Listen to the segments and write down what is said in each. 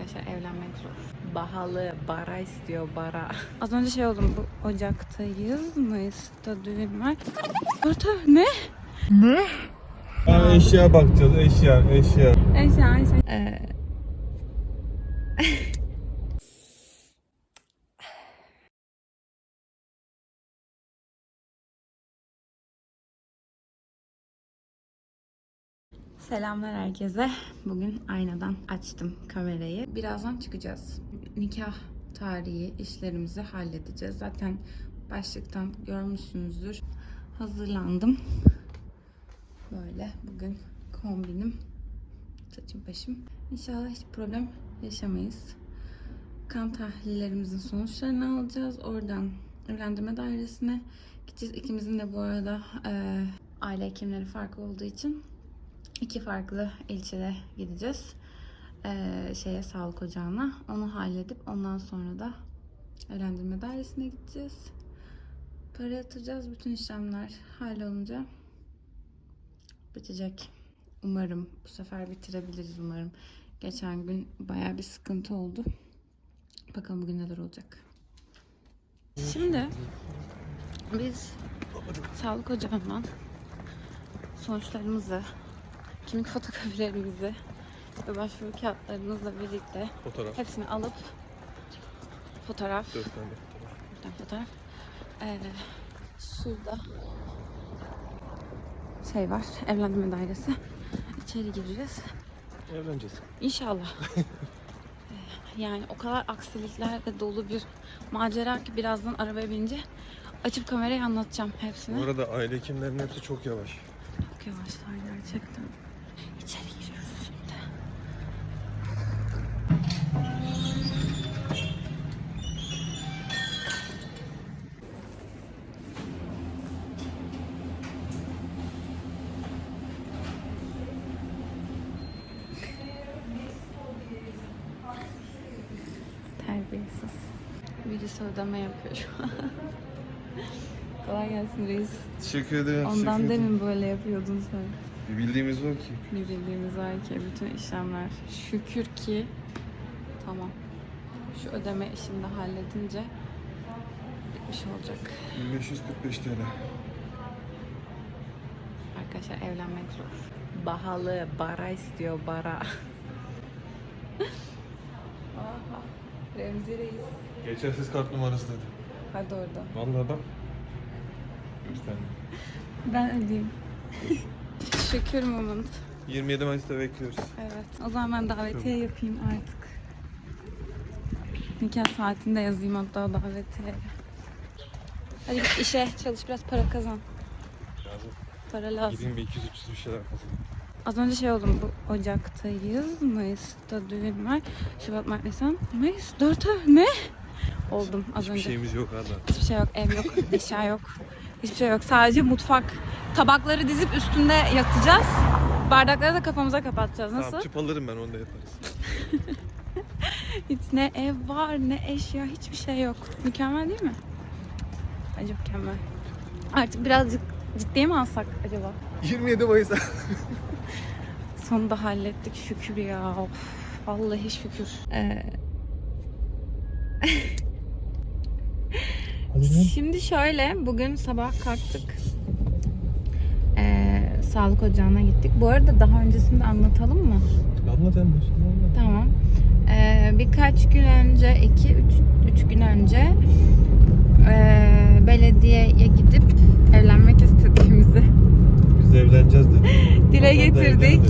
Arkadaşlar evlenmek zor. Bahalı, bara istiyor, bara. Az önce şey oldum, bu Ocak'tayız, Mayıs'ta düğün var. Orta, ne? Ha, eşya bakacağız. Eşya, eşya. Neyse, neyse. Ee, Selamlar herkese. Bugün aynadan açtım kamerayı. Birazdan çıkacağız. Nikah tarihi işlerimizi halledeceğiz. Zaten başlıktan görmüşsünüzdür. Hazırlandım. Böyle bugün kombinim, saçım başım. İnşallah hiç problem yaşamayız. Kan tahlillerimizin sonuçlarını alacağız. Oradan evlendirme dairesine gideceğiz. İkimizin de bu arada eee, aile hekimleri farklı olduğu için iki farklı ilçede gideceğiz. Eee, şeye sağlık ocağına. Onu halledip ondan sonra da evlendirme dairesine gideceğiz. Para yatıracağız. Bütün işlemler hallolunca bitecek. Umarım bu sefer bitirebiliriz umarım. Geçen gün bayağı bir sıkıntı oldu. Bakalım bugün neler olacak. Şimdi biz sağlık ocağından sonuçlarımızı, kimlik fotokopilerimizi ve başvuru kağıtlarımızla birlikte Fotoğraf. hepsini alıp fotoğraf, Dört tane. buradan fotoğraf, ee, şurada şey var, evlendirme dairesi. İçeri gireceğiz. Evleneceğiz. İnşallah. Ee, yani o kadar aksiliklerle dolu bir macera ki birazdan arabaya binince açıp kamerayı anlatacağım Bu hepsini. arada aile hekimlerinin hepsi çok yavaş. Çok yavaşlar gerçekten. Birisi ödeme yapıyor şu an. Kolay gelsin reis. Teşekkür ederim. Ondan demin böyle yapıyordun sen. Bir bildiğimiz o ki. Bir bildiğimiz var ki bütün işlemler şükür ki tamam. Şu ödeme işini de halledince bitmiş olacak. 1545 TL. Arkadaşlar evlenmek zor. Bahalı, bara istiyor, bara. Remzi Reis. Geçersiz kart numarası dedi. Hadi orada. Vallahi bak. Ben ödeyeyim. Şükür moment. 27 Mayıs'ta bekliyoruz. Evet. O zaman ben davetiye yapayım artık. Nikah saatinde yazayım hatta davetiye. Hadi git işe çalış biraz para kazan. Lazım. Para lazım. Gideyim bir 200-300 bir şeyler kazanayım. Az önce şey oldum bu Ocak'tayız. Mayıs'ta düğün var. Şubat, Mart, Nisan. Mayıs 4 ay ne? Oldum az Hiçbir önce. şeyimiz yok hala. Hiçbir şey yok. Ev yok. eşya yok. Hiçbir şey yok. Sadece mutfak. Tabakları dizip üstünde yatacağız. Bardakları da kafamıza kapatacağız. Nasıl? Tamam tüp alırım ben onu da yaparız. Hiç ne ev var ne eşya hiçbir şey yok. Mükemmel değil mi? Bence mükemmel. Artık birazcık ciddiye mi alsak acaba? 27 Mayıs'a. Sonunda hallettik şükür ya. Of, vallahi şükür. Ee, Şimdi şöyle, bugün sabah kalktık. Ee, sağlık ocağına gittik. Bu arada daha öncesinde anlatalım mı? Anlat. Anlat. Tamam. Ee, birkaç gün önce, iki, üç, üç gün önce ee, belediyeye gidip evlenmek istediğimizi Biz de evleneceğiz dedi. dile getirdik.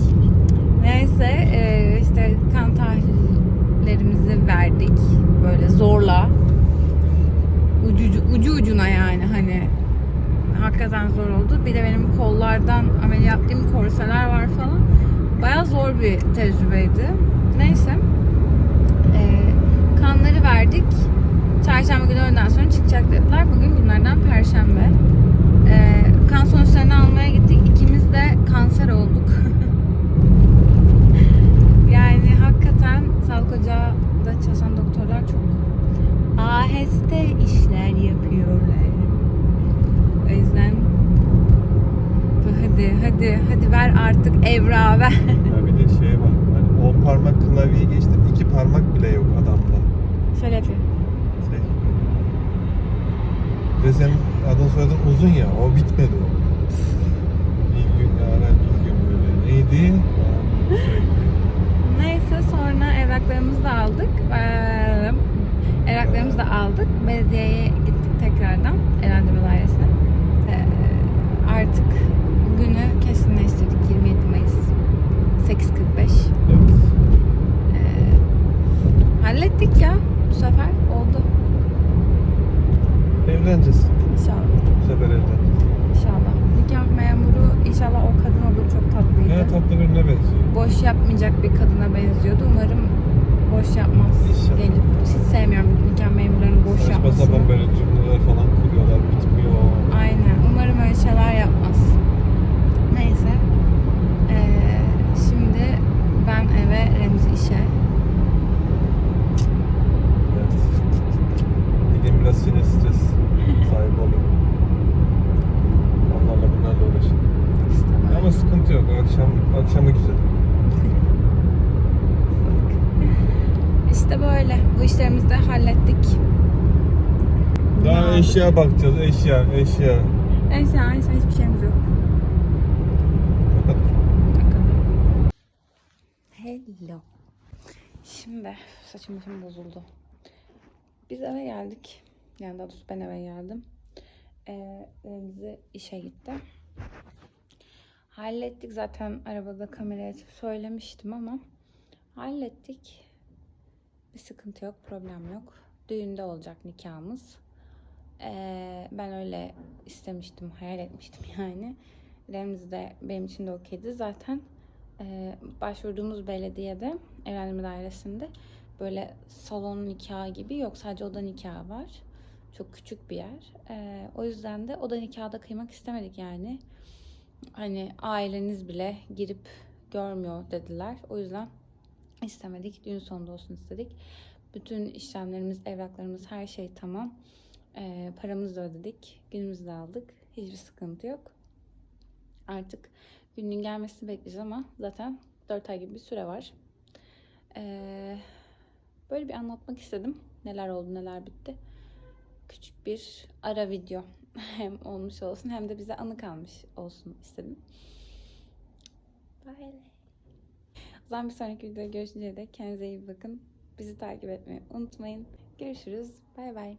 Neyse ee, işte kan tahlillerimizi verdik böyle zorla. Ucu, ucu ucuna yani hani hakikaten zor oldu. Bir de benim kollardan ameliyatlıyım korseler var falan. Bayağı zor bir tecrübeydi. Neyse. Ee, kanları verdik. Çarşamba günü öğleden sonra çıkacak dediler. Bugün günlerden perşembe. Kan sonuçlarını almaya gittik. İkimiz de kanser olduk. yani hakikaten sağlık ocağında çalışan doktorlar çok aheste işler yapıyorlar. O yüzden hadi hadi hadi ver artık evrağı ver. Ya bir de şey var. Hani 10 parmak klavyeyi geçtim. 2 parmak adın soyadın uzun ya. O bitmedi o. Bilgün, Yaren Bilgün böyle. Neydi? Neyse sonra evraklarımızı da aldık. Ee, evraklarımızı da aldık. Belediyeye gittik tekrardan. Eğlendirme dairesine. Ee, artık günü kesinleştirdik. 27 Mayıs. 8.45. Evet. Ee, hallettik ya. Bu sefer oldu. Evleneceğiz. İnşallah. Bu sefer evleneceğiz. İnşallah. Nikah memuru inşallah o kadın olur. Çok tatlıydı. Ne tatlı birine benziyor. Boş yapmayacak bir kadına benziyordu. Umarım boş yapmaz. İnşallah. Gelip hiç sevmiyorum nikah memurlarının boş Saçma yapmasını. sapan böyle cümleler falan kuruyorlar. Bitmiyor. Aynen. Umarım öyle şeyler yapmaz. Neyse. Ee, şimdi ben eve Remzi işe. Evet. Gideyim biraz sinir stres sahibi olayım. Onlarla bunlarla uğraşayım. İşte. Ama sıkıntı yok. Akşam akşamı güzel. İşte böyle. Bu işlerimizi de hallettik. Ne Daha aldık? eşya bakacağız. Eşya, eşya. Neyse yani hiçbir şeyimiz yok. Hello. Şimdi saçım başım bozuldu. Biz eve geldik. Yani daha doğrusu ben eve geldim. Ee, Remzi işe gitti. Hallettik zaten arabada kameraya açıp söylemiştim ama hallettik. Bir sıkıntı yok, problem yok. Düğünde olacak nikahımız. Ee, ben öyle istemiştim, hayal etmiştim yani. Remzi de benim için de okeydi. Zaten e, başvurduğumuz belediyede, evlendirme dairesinde böyle salon nikahı gibi yok. Sadece oda nikahı var. Çok küçük bir yer. E, o yüzden de oda nikahı da kıymak istemedik yani. Hani aileniz bile girip görmüyor dediler. O yüzden istemedik. Düğün sonunda olsun istedik. Bütün işlemlerimiz, evraklarımız, her şey tamam. E, paramızı da ödedik. Günümüzü de aldık. Hiçbir sıkıntı yok. Artık günün gelmesini bekleyeceğiz ama zaten 4 ay gibi bir süre var. Ee, böyle bir anlatmak istedim. Neler oldu, neler bitti. Küçük bir ara video hem olmuş olsun hem de bize anı kalmış olsun istedim. Bye. Zaman bir sonraki videoda görüşünceye dek kendinize iyi bakın. Bizi takip etmeyi unutmayın. Görüşürüz. Bay bay.